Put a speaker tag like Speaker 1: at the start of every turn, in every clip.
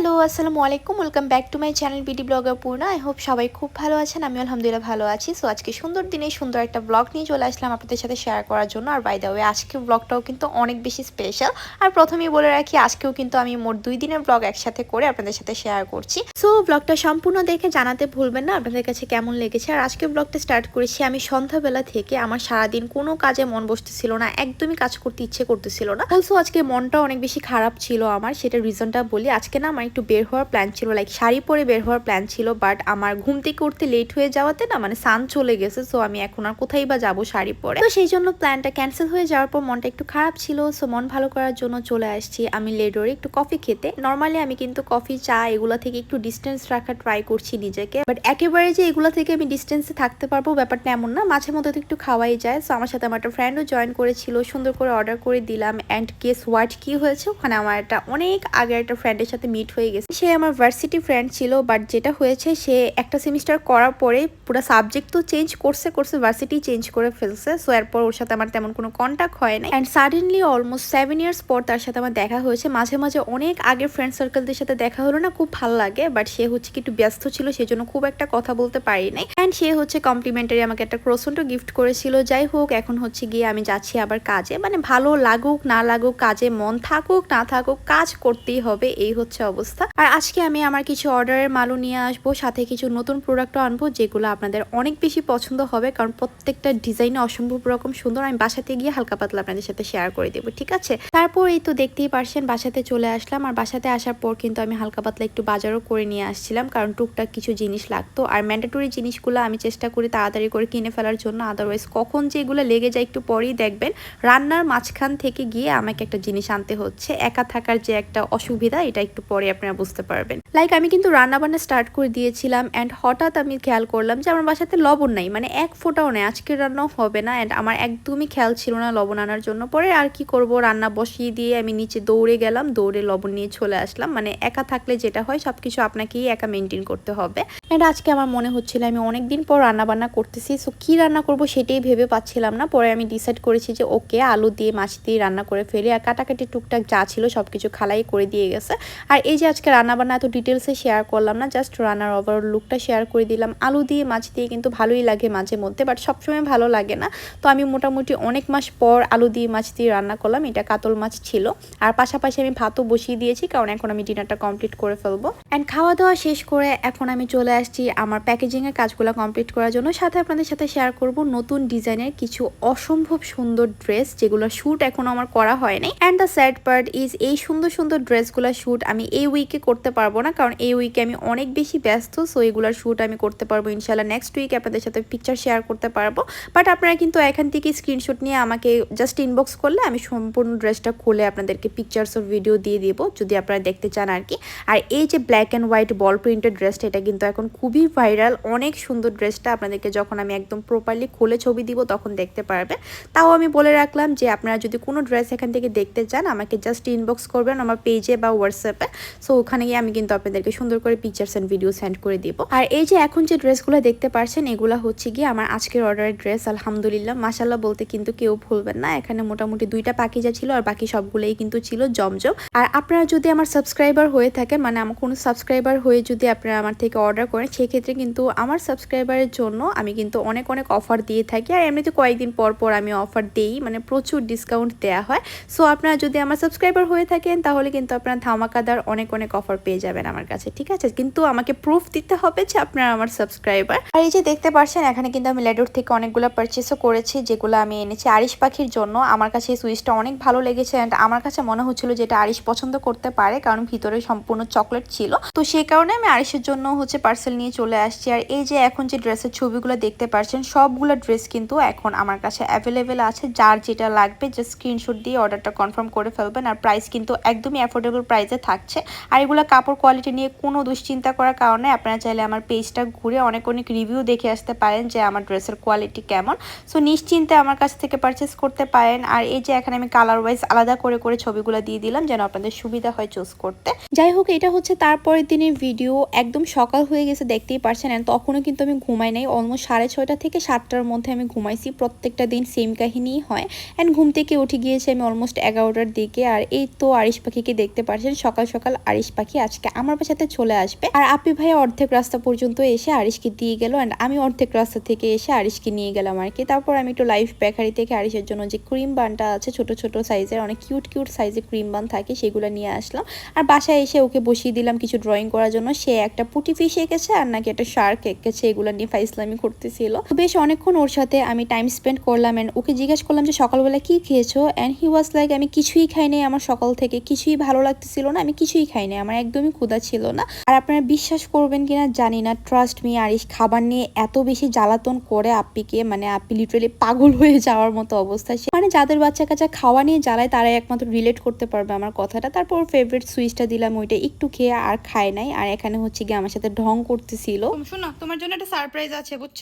Speaker 1: Hello, আসসালামু আলাইকুম। Welcome back to my channel BD blogger Purna I hope সবাই খুব ভালো আছেন আমি আলহামদুলিল্লাহ ভালো আছি। সো আজকে সুন্দর দিনে সুন্দর একটা ব্লগ নিয়ে চলে আসলাম আপনাদের সাথে শেয়ার করার জন্য। আর বাই দ্য ওয়ে আজকে ব্লগটাও কিন্তু অনেক বেশি স্পেশাল আর প্রথমেই বলে রাখি, আজকেও কিন্তু আমি মোট দুই দিনের ব্লগ একসাথে করে আপনাদের সাথে শেয়ার করছি। সো ব্লগটা সম্পূর্ণ দেখে জানাতে ভুলবেন না, আপনাদের কাছে কেমন লেগেছে? আর আজকে ব্লগটা স্টার্ট করেছি আমি সন্ধ্যাবেলা থেকে। আমার সারাদিন কোনো কাজে মন বসতেছিল না, একদমই কাজ করতে ইচ্ছে করতেছিল না। অলসো আজকে মনটা অনেক বেশি খারাপ ছিল আমার সেটা রিজনটা বলি। আজকে না আমার একটু বের হওয়ার প্ল্যান ছিল লাইক শাড়ি পরে বের হওয়ার প্ল্যান ছিল বাট আমার ঘুম থেকে উঠতে লেট হয়ে যাওয়াতে না মানে সান চলে গেছে সো আমি এখন আর কোথায় বা যাব শাড়ি পরে। তো সেই জন্য প্ল্যানটা ক্যান্সেল হয়ে যাওয়ার পর মনটা একটু খারাপ ছিল সো মন ভালো করার জন্য চলে আসছি আমি লেডোরে একটু কফি খেতে। নর্মালি আমি কিন্তু কফি চা এগুলো থেকে একটু ডিস্টেন্স রাখার ট্রাই করছি নিজেকে বাট একেবারে যে এগুলো থেকে আমি ডিস্টেন্সে থাকতে পারব ব্যাপারটা এমন না, মাঝে মধ্যে তো একটু খাওয়াই যায় সো আমার সাথে আমার একটা ফ্রেন্ডও জয়েন করেছিল, সুন্দর করে অর্ডার করে দিলাম অ্যান্ড কেস হোয়াট কি হয়েছে? ওখানে আমার একটা অনেক আগে একটা ফ্রেন্ডের সাথে মিট হয়ে গেছে। সে আমার ভার্সিটি ফ্রেন্ড ছিল বাট যেটা হয়েছে সে একটা সেমিস্টার করার পরে পুরো সাবজেক্ট তো চেঞ্জ করছে করছে ভার্সিটি চেঞ্জ করে ফেলছে সো এরপর ওর সাথে আমার তেমন কোনো কন্ট্যাক্ট হয় না and suddenly almost seven years পর তার সাথে আমার দেখা হয়েছে। মাঝে মাঝে অনেক আগে ফ্রেন্ড সার্কেলদের সাথে দেখা হলো না, খুব ভালো লাগে বাট সে হচ্ছে কি একটু ব্যস্ত ছিল সেই জন্য খুব একটা কথা বলতে পারি নাই। অ্যান্ড সে হচ্ছে কমপ্লিমেন্টারি আমাকে একটা ক্রোসনটো গিফট করেছিল। যাই হোক, এখন হচ্ছে গিয়ে আমি যাচ্ছি আবার কাজে। মানে ভালো লাগুক, না লাগুক, কাজে মন থাকুক, না থাকুক, কাজ করতেই হবে, এই হচ্ছে অবস্থা। আর আজকে আমি আমার কিছু অর্ডারের মালও নিয়ে আসব, সাথে কিছু নতুন প্রোডাক্টও আনব, যেগুলো আপনাদের অনেক বেশি পছন্দ হবে, কারণ প্রত্যেকটা ডিজাইন অসম্ভব রকম সুন্দর। আমি বাসাতে গিয়ে হালকা পাতলা আপনাদের সাথে শেয়ার করে দেবো, ঠিক আছে? তারপর এই তো দেখতেই পারছেন, বাসাতে চলে আসলাম। আর বাসাতে আসার পর কিন্তু আমি হালকা পাতলা একটু বাজারও করে নিয়ে আসছিলাম, কারণ টুকটাক কিছু জিনিস লাগতো। আর ম্যান্ডেটরি জিনিসগুলো আমি চেষ্টা করি তাড়াতাড়ি করে কিনে ফেলার জন্য আদারওয়াইজ কখন যে এগুলো লেগে যায় একটু পরেই দেখবেন। রান্নার মাঝখান থেকে গিয়ে আমাকে একটা জিনিস আনতে হচ্ছে, একা থাকার যে একটা অসুবিধা, এটা একটু পরে আপনারা বুঝতে পারবেন। লাইক আমি কিন্তু রান্না বান্না স্টার্ট করে দিয়েছিলাম অ্যান্ড হঠাৎ আমি খেয়াল করলাম যে আমার বাসাতে লবণ নাই। মানে এক ফোঁটাও নেই। আজকের রান্নাও হবে না অ্যান্ড আমার একদমই খেয়াল ছিল না লবণ আনার জন্য। পরে আর কি করব? রান্না বসিয়ে দিয়ে আমি নিচে দৌড়ে গেলাম। দৌড়ে লবণ নিয়ে চলে আসলাম। মানে একা থাকলে যেটা হয় সব কিছু আপনাকেই একা মেনটেন করতে হবে। অ্যান্ড আজকে আমার মনে হচ্ছিল আমি অনেক দিন পর রান্না বান্না করতেছি। সো কী রান্না করব সেটাই ভেবে পাচ্ছিলাম না। পরে আমি ডিসাইড করেছি যে ওকে আলু দিয়ে মাছ দিয়ে রান্না করে ফেলি। আর কাটাকাটি টুকটাক যা ছিল সব কিছু খালাই করে দিয়ে গেছে। আর এই যে আজকে রান্না বান্না এত ডিটেলসে শেয়ার করলাম না জাস্ট রান্নার ওভারঅল লুকটা শেয়ার করে দিলাম। আলু দিয়ে, মাছ দিয়ে কিন্তু ভালোই লাগে মাঝে মধ্যে বাট সবসময় ভালো লাগে না। তো আমি মোটামুটি অনেক মাস পর আলু দিয়ে, মাছ দিয়ে রান্না করলাম, এটা কাতল মাছ ছিল। আর পাশাপাশি আমি ভাতও বসিয়ে দিয়েছি, কারণ এখন আমি ডিনারটা কমপ্লিট করে ফেলব। অ্যান্ড খাওয়া দাওয়া শেষ করে এখন আমি চলে আসছি আমার প্যাকেজিংয়ের কাজগুলো কমপ্লিট করার জন্য। সাথে আপনাদের সাথে শেয়ার করব নতুন ডিজাইনের কিছু অসম্ভব সুন্দর ড্রেস যেগুলো শ্যুট এখনও আমার করা হয়নি। And the sad part is এই সুন্দর সুন্দর ড্রেসগুলো শ্যুট আমি এই উইকে করতে পারব না, কারণ এই উইকে আমি অনেক বেশি ব্যস্ত সো এগুলোর শ্যুট আমি করতে পারব ইনশাল্লাহ নেক্সট উইক আপনাদের সাথে পিকচার শেয়ার করতে পারব। বাট আপনারা কিন্তু এখান থেকে স্ক্রিনশট নিয়ে আমাকে জাস্ট ইনবক্স করলে আমি সম্পূর্ণ ড্রেসটা খুলে আপনাদেরকে পিকচার্স ও ভিডিও দিয়ে দিব, যদি আপনারা দেখতে চান আর কি। আর এই যে black and white ball printed ড্রেসটা এটা কিন্তু এখন খুবই ভাইরাল অনেক সুন্দর ড্রেসটা আপনাদেরকে যখন আমি একদম প্রপারলি খুলে ছবি দিব, তখন দেখতে পারবে তাও আমি বলে রাখলাম যে, আপনারা যদি কোনো ড্রেস এখান থেকে দেখতে চান, আমাকে জাস্ট ইনবক্স করবেন আমার পেজে বা হোয়াটসঅ্যাপে সো ওখানে গিয়ে আমি কিন্তু আপনাদেরকে সুন্দর করে পিকচার্স অ্যান্ড ভিডিও সেন্ড করে দিব। আর এই যে এখন যে ড্রেসগুলো দেখতে পারছেন, এগুলো হচ্ছে গিয়ে আমার আজকের অর্ডারের ড্রেস আলহামদুলিল্লাহ। মাসাল্লাহ বলতে কিন্তু কেউ ভুলবেন না। এখানে মোটামুটি দুইটা পাকিজা ছিল আর বাকি সবগুলোই কিন্তু ছিল জমজম। আর আপনারা যদি আমার সাবস্ক্রাইবার হয়ে থাকেন মানে আমার কোনো সাবস্ক্রাইবার হয়ে যদি আপনারা আমার থেকে অর্ডার করেন, সেক্ষেত্রে কিন্তু আমার সাবস্ক্রাইবারের জন্য আমি কিন্তু অনেক অনেক অফার দিয়ে থাকি। আর এমনিতে কয়েকদিন পর পর আমি অফার দেই মানে প্রচুর ডিসকাউন্ট দেওয়া হয়। সো আপনারা যদি আমার সাবস্ক্রাইবার হয়ে থাকেন, তাহলে কিন্তু আপনারা ধামাকাদার অনেক অনেক অফার পেয়ে যাবেন আমার কাছে, ঠিক আছে? কিন্তু আমাকে প্রুফ দিতে হবে যে আপনারা আমার সাবস্ক্রাইবার আর এই যে দেখতে পাচ্ছেন এখানে কিন্তু আমি লেডোর থেকে অনেকগুলো পারচেসও করেছি, যেগুলো আমি এনেছি আরিশ পাখির জন্য। আমার কাছে এই সুইচটা অনেক ভালো লেগেছে অ্যান্ড আমার কাছে মনে হচ্ছিল যে এটা আরিশ পছন্দ করতে পারে, কারণ ভিতরে সম্পূর্ণ চকলেট ছিল। তো সেই কারণে আমি আরিশের জন্য হচ্ছে পার্সেল নিয়ে চলে আসছি। আর এই যে এখন যে ড্রেসের ছবিগুলো দেখতে পাচ্ছেন সবগুলো ড্রেস কিন্তু এখন আমার কাছে অ্যাভেলেবেল আছে। যার যেটা লাগবে যে স্ক্রিনশট দিয়ে অর্ডারটা কনফার্ম করে ফেলবেন। আর প্রাইস কিন্তু একদমই অ্যাফোর্ডেবল প্রাইসে থাকছে। আর এগুলো কাপড় কোয়ালিটি নিয়ে কোনো দুশ্চিন্তা করার কারণে আপনারা চাইলে আমার পেজটা ঘুরে অনেক অনেক রিভিউ দেখে আসতে পারেন যে আমার ড্রেসের কোয়ালিটি কেমন। সো নিশ্চিন্তে আমার কাছ থেকে পারচেস করতে পারেন। আর এই যে এখানে আমি কালার ওয়াইজ আলাদা করে করে ছবিগুলো দিয়ে দিলাম যেন আপনাদের সুবিধা হয় চুজ করতে। যাই হোক, এটা হচ্ছে তারপরের দিনের ভিডিও একদম সকাল হয়ে গেছে, দেখতেই পারছেন। And তখনও কিন্তু আমি ঘুমাই নাই। অলমোস্ট সাড়ে ছয়টা থেকে সাতটার মধ্যে আমি ঘুমাইছি। প্রত্যেকটা দিন সেম কাহিনীই হয়। অ্যান্ড ঘুম থেকে উঠে গিয়েছি আমি অলমোস্ট এগারোটার দিকে। আর এই তো আরিশ পাখিকে দেখতে পারছেন। সকাল সকাল আরিশ পাখি আজকে আমার বাসাতে চলে আসবে। আর আপি ভাই অর্ধেক রাস্তা পর্যন্ত এসে আরিশকে দিয়ে গেল অ্যান্ড আমি অর্ধেক রাস্তা থেকে এসে আরিশকে নিয়ে গেলাম আর কি। তারপর আমি একটু লাইফ বেকারি থেকে আরিশের জন্য যে ক্রিম বানটা আছে, ছোট ছোট সাইজের অনেক কিউট কিউট সাইজের ক্রিম বান থাকে, সেগুলো নিয়ে আসলাম। আর বাসায় এসে ওকে বসিয়ে দিলাম কিছু ড্রয়িং করার জন্য। সে একটা পুটি ফিশ এঁকেছে আর নাকি একটা শার্ক এঁকেছে, এগুলো নিয়ে ফাইসলামি করতেছিল। তো বেশ অনেকক্ষণ ওর সাথে আমি টাইম স্পেন্ড করলাম অ্যান্ড ওকে জিজ্ঞেস করলাম যে, সকালবেলা কি খেয়েছো? অ্যান্ড হি ওয়াজ লাইক আমি কিছুই খাইনি, আমার সকাল থেকে কিছুই ভালো লাগতেছিল না, আমি কিছুই খাইনি আমার একদমই ক্ষুধা ছিল না। আর আপনারা বিশ্বাস করবেন কিনা জানি না ট্রাস্ট মি আরিশ খাবার নিয়ে এত বেশি জ্বালাতন করে আপ্পিকে মানে আপনি লিটারেলি পাগল হয়ে যাওয়ার মতো অবস্থা। সে মানে যাদের বাচ্চা কাচ্চা খাওয়া নিয়ে জ্বালায় তারাই একমাত্র রিলেট করতে পারবে আমার কথাটা। তারপর ফেভারিট সুইচটা দিলাম ওইটা একটু খেয়ে আর খায় নাই। আর এখানে হচ্ছে গিয়ে আমার সাথে ঢং করতেছিল।
Speaker 2: শোনো তোমার জন্য একটা সারপ্রাইজ আছে বুঝছ?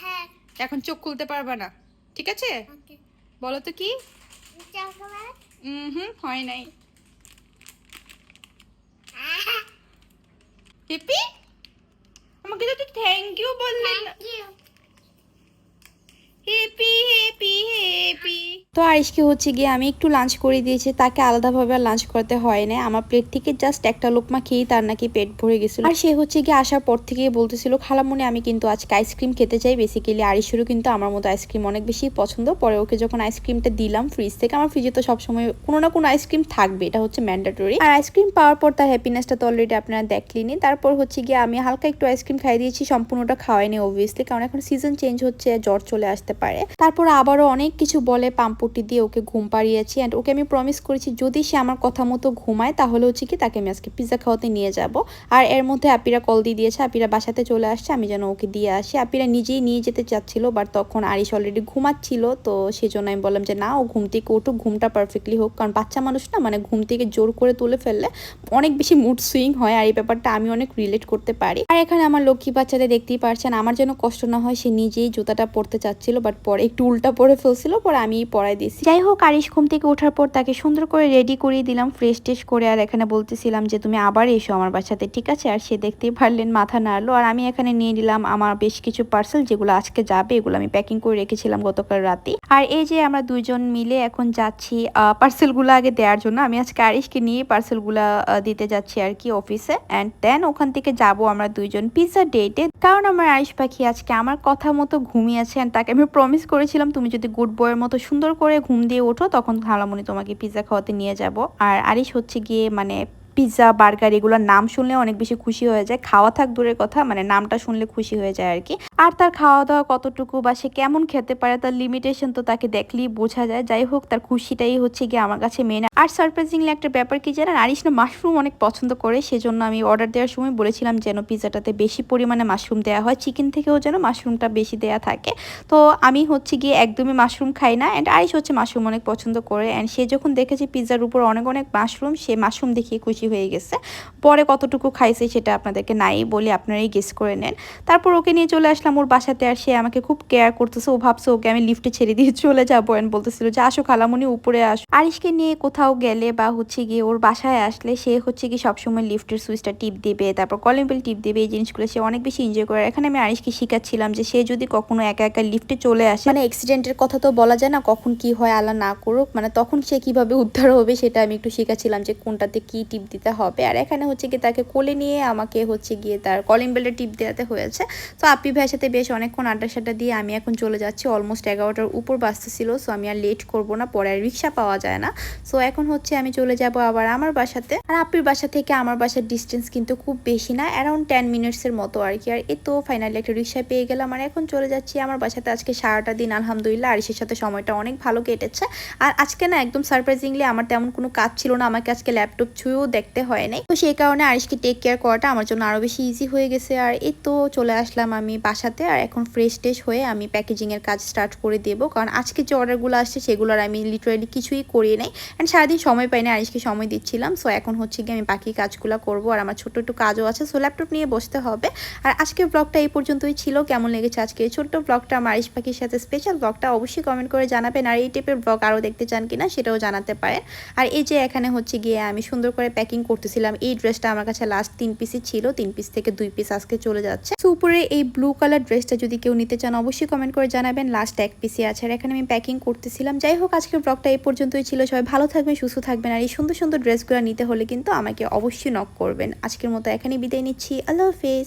Speaker 3: হ্যাঁ।
Speaker 2: এখন চোখ খুলতে পারবে না। ঠিক আছে? বলো তো কি? হুম হয় নাই। হেপি আমাকে তো থ্যাংক ইউ
Speaker 3: থ্যাংক ইউ
Speaker 1: তো আরিশকে হচ্ছে গিয়ে আমি একটু লাঞ্চ করে দিয়েছি, তাকে আলাদাভাবে আর লাঞ্চ করতে হয় না আমার প্লেট থেকে জাস্ট একটা লোকমা খেয়েই তার নাকি পেট ভরে গেছিল। আর সে হচ্ছে গিয়ে আসার পর থেকেই বলতেছিল, খালামনে, আমি কিন্তু আজকে আইসক্রিম খেতে চাই। বেসিক্যালি আরিশেরও কিন্তু আমার মতো আইসক্রিম অনেক বেশি পছন্দ। পরে ওকে যখন আইসক্রিমটা দিলাম ফ্রিজ থেকে, আমার ফ্রিজে তো সবসময় কোনো না কোনো আইসক্রিম থাকবে, এটা হচ্ছে ম্যান্ডেটরি আর আইসক্রিম পাওয়ার পর তার হ্যাপিনেসটা তো অলরেডি আপনারা দেখলেনি তারপর হচ্ছে গিয়ে আমি হালকা একটু আইসক্রিম খাই দিয়েছি, সম্পূর্ণটা খাওয়াইনি অবভিয়াসলি কারণ এখন সিজন চেঞ্জ হচ্ছে, জ্বর চলে আসতে পারে। তারপর আবারও অনেক কিছু বলে পাম্পুটি দিয়ে ওকে ঘুম পাড়িয়েছি অ্যান্ড ওকে আমি প্রমিস করেছি যদি সে আমার কথা মতো ঘুমায় তাহলে হচ্ছে কি তাকে আমি আজকে পিৎজা খাওয়াতে নিয়ে যাব। আর এর মধ্যে আপিরা কল দিয়ে দিয়েছে, আপিরা বাসাতে চলে আসছে, আমি যেন ওকে দিয়ে আসি। আপিরা নিজেই নিয়ে যেতে চাচ্ছিল বাট তখন আরিশ অলরেডি ঘুমাচ্ছিল, তো সেজন্য আমি বললাম যে না, ও ঘুম থেকে উঠুক, ঘুমটা পারফেক্টলি হোক। কারণ বাচ্চা মানুষ না মানে ঘুম থেকে জোর করে তুলে ফেললে অনেক বেশি মুড সুইং হয় আর এই ব্যাপারটা আমি অনেক রিলেট করতে পারি। আর এখানে আমার লক্ষ্মী বাচ্চাদের দেখতেই পারছেন, আমার যেন কষ্ট না হয় সে নিজেই জুতাটা পরতে চাচ্ছিল বাট পরে একটু উল্টা পরে ফেলছিল, পরে আমি পরাই দিয়েছি। যাই হোক, আরিশ ঘুম থেকে ওঠার পর তাকে সুন্দর করে রেডি করিয়ে দিলাম ফ্রেশ টেশ করে আর এখানে বলতেছিলাম যে, তুমি আবার এসো আমার বাসাতে, ঠিক আছে? আর সে দেখতেই পারলেন, মাথা নাড়লো। আর আমি এখানে নিয়ে নিলাম আমার বেশ কিছু পার্সেল যেগুলো আজকে যাবে, এগুলো আমি প্যাকিং করে রেখেছিলাম গতকাল রাতে। আর এই যে আমরা দুইজন মিলে এখন যাচ্ছি পার্সেলগুলো আগে দেওয়ার জন্য। আমি আজকে আরিশকে নিয়ে পার্সেলগুলো দিতে যাচ্ছি আর কি অফিসে অ্যান্ড দেন ওখান থেকে যাব আমরা দুইজন পিৎজা ডেটে কারণ আমার আরিশ পাখি আজকে আমার কথা মতো ঘুমিয়েছে and তাকে আমি প্রমিস করেছিলাম তুমি যদি গুড বয়ের মতো সুন্দর করে ঘুম দিয়ে ওঠো, তখন খালামণি তোমাকে পিৎজা খাওয়াতে নিয়ে যাব। আর আরিশ হচ্ছে গিয়ে মানে পিৎজা, বার্গার এগুলোর নাম শুনলে অনেক বেশি খুশি হয়ে যায়। খাওয়া থাক দূরের কথা মানে নামটা শুনলে খুশি হয়ে যায় আর কি। আর তার খাওয়া দাওয়া কতটুকু বা সে কেমন খেতে পারে তার লিমিটেশন তো তাকে দেখলেই বোঝা যায়। যাই হোক, তার খুশিটাই হচ্ছে গিয়ে আমার কাছে মেন আর সারপ্রাইজিংলি একটা ব্যাপার কি জানেন, আরিশ না মাশরুম অনেক পছন্দ করে, সেজন্য আমি অর্ডার দেওয়ার সময় বলেছিলাম যেন পিৎজাটাতে বেশি পরিমাণে মাশরুম দেওয়া হয়। চিকেন থেকেও যেন মাশরুমটা বেশি দেওয়া থাকে। তো আমি হচ্ছে গিয়ে একদমই মাশরুম খাই না অ্যান্ড আরিশ হচ্ছে মাশরুম অনেক পছন্দ করে অ্যান্ড সে যখন দেখেছে পিৎজার উপর অনেক অনেক মাশরুম সে মাশরুম দেখিয়ে খুশি হয়ে গেছে। পরে কতটুকু খাইছে সেটা আপনাদেরকে নাই বলে আপনারাই গেস করে নেন। তারপর ওকে নিয়ে চলে আসলাম ওর বাসাতে আর সে আমাকে খুব কেয়ার করতেছে। ও ভাবছে ওকে আমি লিফটে ছেড়ে দিয়ে চলে যাব অ্যান্ড বলতেছিল যে, আসো খালামুনি, উপরে আসো। আরিশকে নিয়ে কোথাও গেলে বা হচ্ছে গিয়ে ওর বাসায় আসলে সে হচ্ছে কি সবসময় লিফটের সুইচটা টিপ দেবে, তারপর কলিং বেল টিপ দেবে, এই জিনিসগুলো সে অনেক বেশি এনজয় করে। এখানে আমি আরিশকে শিখাচ্ছিলাম যে, সে যদি কখনো একা একা লিফটে চলে আসে মানে অ্যাক্সিডেন্টের কথা তো বলা যায় না, কখন কি হয় আল্লাহ না করুক মানে তখন সে কীভাবে উদ্ধার হবে সেটা আমি একটু শিখাচ্ছিলাম যে কোনটাতে কি টিপ দিতে হবে। আর এখানে হচ্ছে কি তাকে কোলে নিয়ে আমাকে হচ্ছে গিয়ে তার কলিং বেলের টিপ দেওয়াতে হয়েছে। তো আপি ভাইয়ের সাথে বেশ অনেকক্ষণ আড্ডা সাড্ডা দিয়ে আমি এখন চলে যাচ্ছি। অলমোস্ট এগারোটার উপর বাঁচতেছিল সো আমি আর লেট করব না। পরে আর রিক্সা পাওয়া যায় না। সো এখন হচ্ছে আমি চলে যাব আবার আমার বাসাতে। আর আপির বাসা থেকে আমার বাসার ডিস্টেন্স কিন্তু খুব বেশি না অ্যারাউন্ড টেন মিনিটসের মতো আর কি। আর এ তো ফাইনালি একটা রিক্সা পেয়ে গেলাম। আর এখন চলে যাচ্ছি আমার বাসাতে। আজকে সারাটা দিন আলহামদুলিল্লাহ আর আরিসের সাথে সময়টা অনেক ভালো কেটেছে। আর আজকে না একদম সারপ্রাইজিংলি আমার তেমন কোনো কাজ ছিল না। আমাকে আজকে ল্যাপটপ ছুঁয়েও দেখতে হয় নাই। তো সেই কারণে আরিশকে টেক কেয়ার করাটা আমার জন্য আরও বেশি ইজি হয়ে গেছে। আর এই তো চলে আসলাম আমি বাসাতে। আর এখন ফ্রেশ টেশ হয়ে আমি প্যাকেজিংয়ের কাজ স্টার্ট করে দেবো। কারণ আজকে যে অর্ডারগুলো আসছে সেগুলোর আমি লিটারেলি কিছুই করিয়ে নাই। অ্যান্ড সারাদিন সময় পাই না আরিশকে সময় দিচ্ছিলাম। সো এখন হচ্ছে কি আমি বাকি কাজগুলো করব। আর আমার ছোট্ট একটু কাজও আছে। সো ল্যাপটপ নিয়ে বসতে হবে। আর আজকের ব্লগটা এই পর্যন্তই ছিল। কেমন লেগেছে আজকে এই ছোট্ট ব্লগটা আমার আরিশ পাখির সাথে স্পেশাল ব্লগটা অবশ্যই কমেন্ট করে জানাবেন। আর এই টাইপের ব্লগ আরও দেখতে চান কিনা সেটাও জানাতে পারেন। আর এই যে এখানে হচ্ছে গিয়ে আমি সুন্দর করে প্যাকিং প্যাকিং করতেছিলাম। এই ড্রেসটা আমার কাছে লাস্ট তিন পিসই ছিল। তিন পিস থেকে দুই পিস আজকে চলে যাচ্ছে। উপরে এই ব্লু কালার ড্রেসটা যদি কেউ নিতে চান, অবশ্যই কমেন্ট করে জানাবেন। লাস্ট এক পিসই আছে আর এখানে আমি প্যাকিং করতেছিলাম। যাই হোক, আজকের ব্লগটা এই পর্যন্তই ছিল। সবাই ভালো থাকবেন, সুস্থ থাকবেন আর এই সুন্দর সুন্দর ড্রেসগুলো নিতে হলে কিন্তু আমাকে অবশ্যই নক করবেন। আজকের মতো এখানেই বিদায় নিচ্ছি। আল্লাহ হাফেজ।